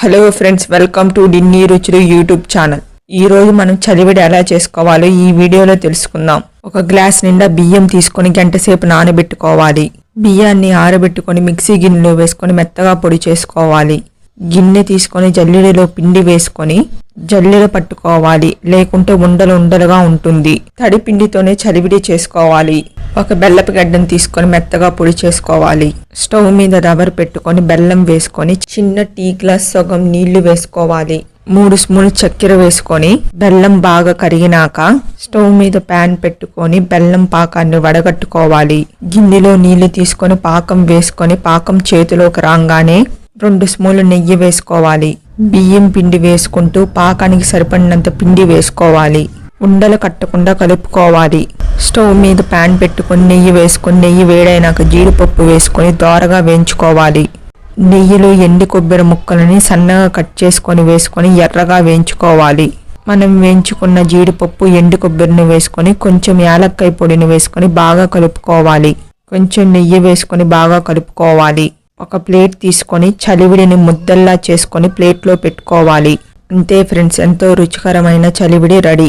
Hello friends welcome to డిన్నీ రుచులు YouTube channel ఈ రోజు మనం చలివిడి ఎలా చేసుకోవాలో ఈ వీడియోలో తెలుసుకుందాం. ఒక గ్లాస్ నిండా బియ్యం తీసుకొని గంట సేపు నానబెట్టుకోవాలి. బియ్యాన్ని ఆరబెట్టుకొని మిక్సీ గిన్నెలో వేసుకొని మెత్తగా పొడి చేసుకోవాలి. గిన్నె తీసుకొని జల్లెడలో పిండి వేసుకొని జల్లెలు పట్టుకోవాలి. లేకుంటే ఉండలు ఉండలుగా ఉంటుంది. తడి పిండితోనే చలివిడి చేసుకోవాలి. ఒక బెల్లపు గడ్డను తీసుకొని మెత్తగా పొడి చేసుకోవాలి. స్టవ్ మీద రబ్బర్ పెట్టుకొని బెల్లం వేసుకొని చిన్న టీ గ్లాస్ సగం నీళ్ళు వేసుకోవాలి. మూడు స్పూన్లు చక్కెర వేసుకొని బెల్లం బాగా కరిగినాక స్టవ్ మీద ప్యాన్ పెట్టుకొని బెల్లం పాకాన్ని వడగట్టుకోవాలి. గిన్నెలో నీళ్ళు తీసుకొని పాకం వేసుకొని పాకం చేతిలోకి రాగానే రెండు స్మూలు నెయ్యి వేసుకోవాలి. బియ్యం పిండి వేసుకుంటూ పాకానికి సరిపడినంత పిండి వేసుకోవాలి. ఉండలు కట్టకుండా కలుపుకోవాలి. స్టవ్ మీద ప్యాన్ పెట్టుకొని నెయ్యి వేసుకొని నెయ్యి వేడైనాక జీడిపప్పు వేసుకొని దోరగా వేయించుకోవాలి. నెయ్యిలో ఎండి కొబ్బరి ముక్కలని సన్నగా కట్ చేసుకొని వేసుకొని ఎర్రగా వేయించుకోవాలి. మనం వేయించుకున్న జీడిపప్పు ఎండు కొబ్బరిని వేసుకొని కొంచెం యాలక్కాయ పొడిని వేసుకొని బాగా కలుపుకోవాలి. కొంచెం నెయ్యి వేసుకొని బాగా కలుపుకోవాలి. ఒక ప్లేట్ తీసుకొని చలివిడిని ముద్దల్లా చేసుకొని ప్లేట్లో పెట్టుకోవాలి. అంతే ఫ్రెండ్స్ ఎంతో రుచికరమైన చలివిడి రెడీ.